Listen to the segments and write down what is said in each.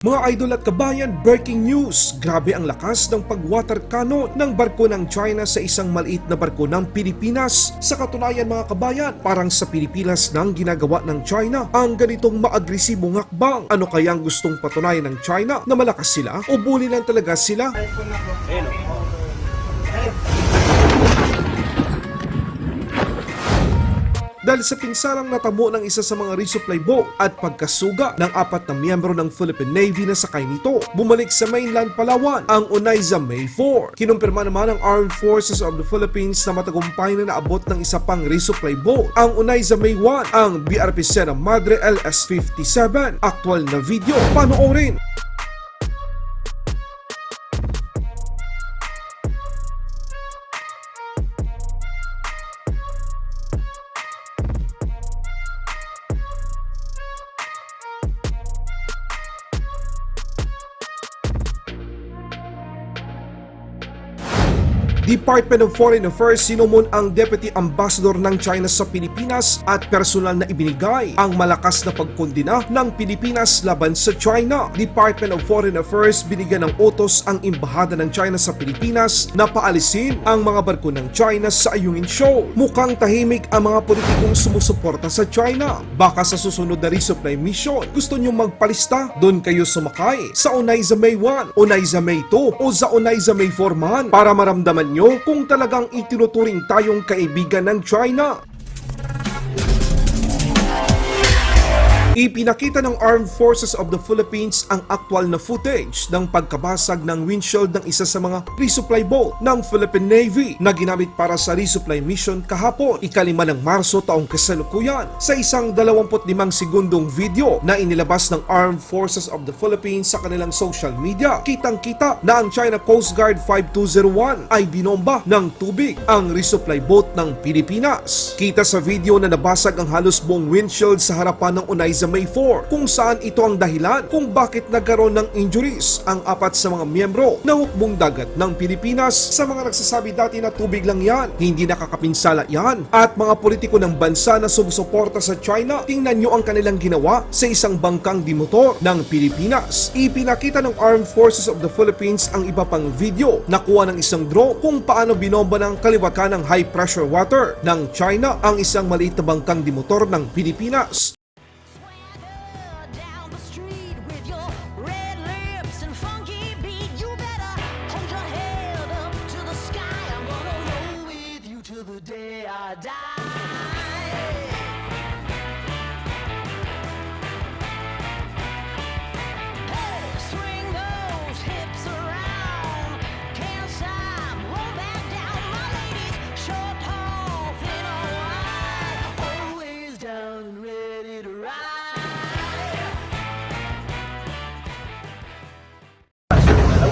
Mga idol at kabayan, breaking news! Grabe ang lakas ng pag-water cannon ng barko ng China sa isang maliit na barko ng Pilipinas. Sa katunayan mga kabayan, parang sa Pilipinas nang ginagawa ng China ang ganitong maagresibong hakbang. Ano kaya ang gustong patunayan ng China na malakas sila o bully lang talaga sila? Dahil sa pinsalang natamo ng isa sa mga resupply boat at pagkasuga ng apat na miyembro ng Philippine Navy na sakay nito. Bumalik sa mainland Palawan ang Onaiza May 4. Kinumpirma naman ng Armed Forces of the Philippines na matagumpay na naabot ng isa pang resupply boat ang Onaiza May 1 ang BRP Sierra Madre LS-57. Actual na video, panoorin! Department of Foreign Affairs sinumon ang Deputy Ambassador ng China sa Pilipinas at personal na ibinigay ang malakas na pagkondina ng Pilipinas laban sa China. Department of Foreign Affairs binigyan ng utos ang Embahada ng China sa Pilipinas na paalisin ang mga barko ng China sa Ayungin Show. Mukhang tahimik ang mga politikong sumusuporta sa China. Baka sa susunod na resupply mission, gusto nyo magpalista, doon kayo sumakay sa Onaiza May 1, Onaiza May 2 o sa Onaiza May 4 man para maramdaman nyo kung talagang itinuturing tayong kaibigan ng China. Ipinakita ng Armed Forces of the Philippines ang aktwal na footage ng pagkabasag ng windshield ng isa sa mga resupply boat ng Philippine Navy na ginamit para sa resupply mission kahapon, ikalima ng Marso taong kasalukuyan. Sa isang 25 segundong video na inilabas ng Armed Forces of the Philippines sa kanilang social media, kitang-kita na ang China Coast Guard 5201 ay binomba ng tubig ang resupply boat ng Pilipinas. Kita sa video na nabasag ang halos buong windshield sa harapan ng Onaiza May 4 kung saan ito ang dahilan kung bakit nagkaroon ng injuries ang apat sa mga miyembro ng hukbong dagat ng Pilipinas sa mga nagsasabi dati na tubig lang yan, hindi nakakapinsala yan. At mga politiko ng bansa na sumusuporta sa China, tingnan nyo ang kanilang ginawa sa isang bangkang dimotor ng Pilipinas. Ipinakita ng Armed Forces of the Philippines ang iba pang video na kuha ng isang drone kung paano binomba ng kaliwakan ng high pressure water ng China ang isang maliit na bangkang dimotor ng Pilipinas.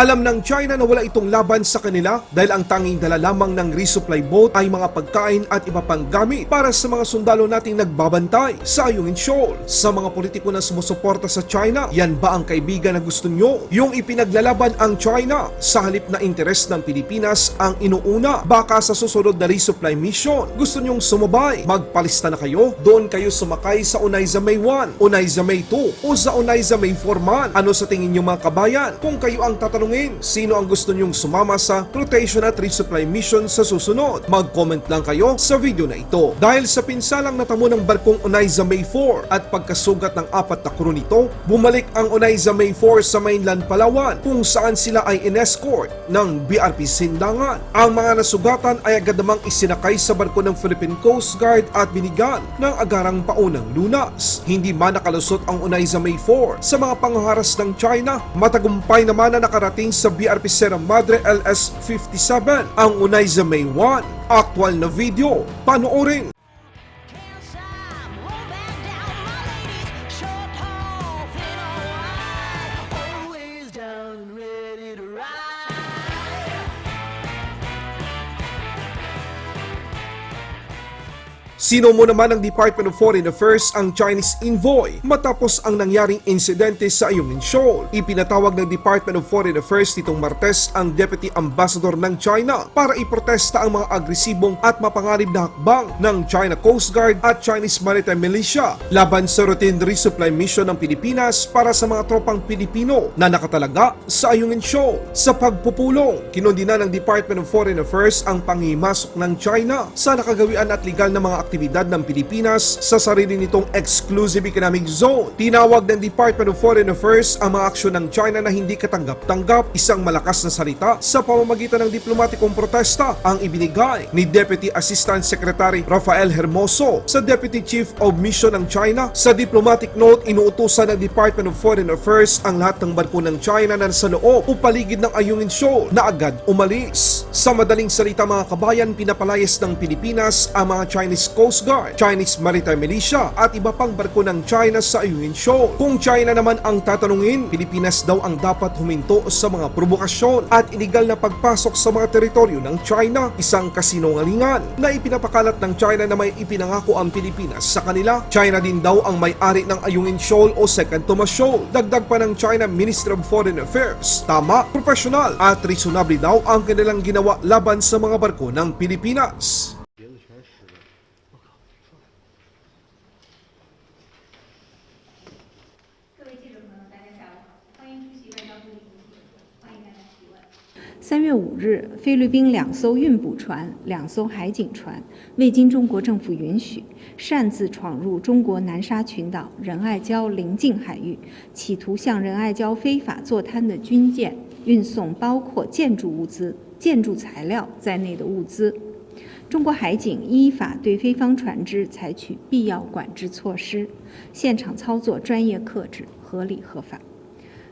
Alam ng China na wala itong laban sa kanila dahil ang tanging dala lamang ng resupply boat ay mga pagkain at iba pang gamit para sa mga sundalo nating nagbabantay sa Ayungin Shoal. Sa mga politiko na sumusuporta sa China, yan ba ang kaibigan na gusto nyo? Yung ipinaglalaban ang China sa halip na interes ng Pilipinas ang inuuna baka sa susunod na resupply mission. Gusto nyong sumabay? Magpalista na kayo? Doon kayo sumakay sa Onaiza May 1, Onaiza May 2 o sa Onaiza May 4 man. Ano sa tingin nyo mga kabayan? Kung kayo ang tatanungin, sino ang gusto nyong sumama sa rotation at resupply mission sa susunod? Mag-comment lang kayo sa video na ito. Dahil sa pinsalang natamo ng barkong Onaiza May 4 at pagkasugat ng apat na crew nito, bumalik ang Onaiza May 4 sa mainland Palawan kung saan sila ay inescort ng BRP Sindangan. Ang mga nasugatan ay agad namang isinakay sa barko ng Philippine Coast Guard at binigyan ng agarang paunang lunas. Hindi man nakalusot ang Onaiza May 4 sa mga pangharas ng China, matagumpay naman na nakarating sa BRP Sierra Madre LS-57 ang Onaiza May 1. Aktual na video, panoorin! Sino mo naman ng Department of Foreign Affairs ang Chinese envoy matapos ang nangyaring insidente sa Ayungin Shoal. Ipinatawag ng Department of Foreign Affairs nitong Martes ang Deputy Ambassador ng China para iprotesta ang mga agresibong at mapanganib na hakbang ng China Coast Guard at Chinese Maritime Militia laban sa routine resupply mission ng Pilipinas para sa mga tropang Pilipino na nakatalaga sa Ayungin Shoal. Sa pagpupulong, kinundina ng Department of Foreign Affairs ang panghimasok ng China sa nakagawian at legal na mga aktibidad ng Pilipinas sa sarili nitong exclusive economic zone. Tinawag ng Department of Foreign Affairs ang mga aksyon ng China na hindi katanggap-tanggap, isang malakas na salita sa pamamagitan ng diplomatikong protesta ang ibinigay ni Deputy Assistant Secretary Rafael Hermoso sa Deputy Chief of Mission ng China. Sa diplomatic note, inuutosan ng Department of Foreign Affairs ang lahat ng barko ng China na nasa loob o paligid ng Ayungin Shoal na agad umalis. Sa madaling salita mga kabayan, pinapalayas ng Pilipinas ang mga Chinese Coast Guard, Chinese Maritime Militia at iba pang barko ng China sa Ayungin Shoal. Kung China naman ang tatanungin, Pilipinas daw ang dapat huminto sa mga provokasyon at iligal na pagpasok sa mga teritoryo ng China, isang kasinungalingan na ipinapakalat ng China na may ipinangako ang Pilipinas sa kanila. China din daw ang may-ari ng Ayungin Shoal o Second Thomas Shoal. Dagdag pa ng China Ministry of Foreign Affairs. Tama, professional at reasonable daw ang kanilang ginawa laban sa mga barko ng Pilipinas. 三月五日，菲律宾两艘运补船、两艘海警船未经中国政府允许，擅自闯入中国南沙群岛仁爱礁邻近海域，企图向仁爱礁非法坐滩的军舰运送包括建筑物资、建筑材料在内的物资。中国海警依法对菲方船只采取必要管制措施，现场操作专业克制、合理合法。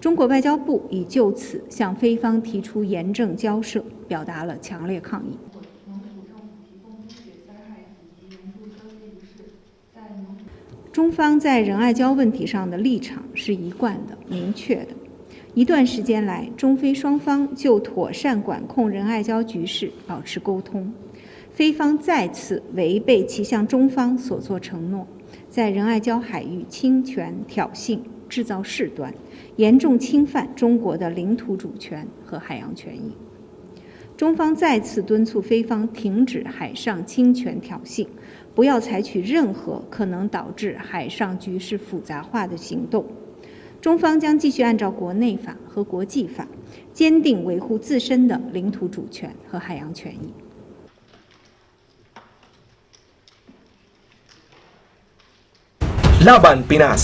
中国外交部已就此向菲方提出严正交涉，表达了强烈抗议。中方在仁爱礁问题上的立场是一贯的、明确的。一段时间来，中菲双方就妥善管控仁爱礁局势保持沟通。菲方再次违背其向中方所作承诺，在仁爱礁海域侵权挑衅、制造事端，严重侵犯中国的领土主权和海洋权益。中方再次敦促菲方停止海上侵权挑衅，不要采取任何可能导致海上局势复杂化的行动。中方将继续按照国内法和国际法，坚定维护自身的领土主权和海洋权益。Laban Pinas